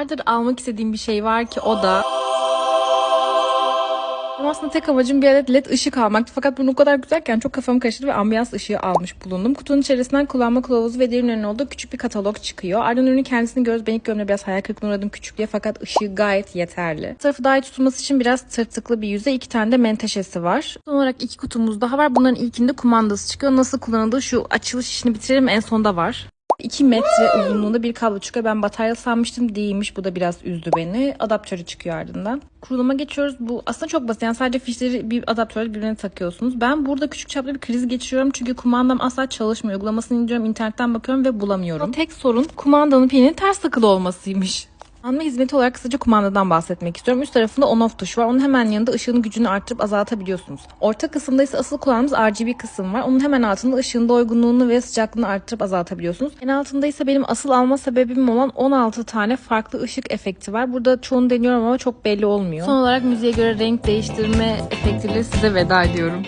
Yıllardır almak istediğim bir şey var ki o da... Aslında tek amacım bir adet led ışık almaktı. Fakat bunu o kadar güzelken çok kafamı karıştırdı ve ambiyans ışığı almış bulundum. Kutunun içerisinden kullanma kılavuzu ve diğer ürünlerin olduğu küçük bir katalog çıkıyor. Ardından ürünün kendisini görüyoruz. Ben ilk görümde biraz hayal kırıklığına uğradım küçüklüğe fakat ışığı gayet yeterli. Tarafı daha iyi tutulması için biraz tırtıklı bir yüze iki tane de menteşesi var. Son olarak iki kutumuz daha var. Bunların ilkinde kumandası çıkıyor. Nasıl kullanıldığı şu açılış işini bitirelim en sonda var. 2 metre uzunluğunda bir kablo çıkıyor. Ben batarya sanmıştım değilmiş. Bu da biraz üzdü beni. Adaptörü çıkıyor ardından. Kuruluma geçiyoruz. Bu aslında çok basit. Yani sadece fişleri bir adaptörle birbirine takıyorsunuz. Ben burada küçük çaplı bir kriz geçiriyorum. Çünkü kumandam asla çalışmıyor. Uygulamasını indiriyorum. internetten bakıyorum ve bulamıyorum. Tek sorun kumandanın pilinin ters takılı olmasıymış. Anma hizmeti olarak kısaca kumandadan bahsetmek istiyorum. Üst tarafında on off tuşu var. Onun hemen yanında ışığın gücünü arttırıp azaltabiliyorsunuz. Orta kısımda ise asıl kullandığımız RGB kısım var. Onun hemen altında ışığın doygunluğunu ve sıcaklığını arttırıp azaltabiliyorsunuz. En altında ise benim asıl alma sebebim olan 16 tane farklı ışık efekti var. Burada çoğunu deniyorum ama çok belli olmuyor. Son olarak müziğe göre renk değiştirme efektiyle size veda ediyorum.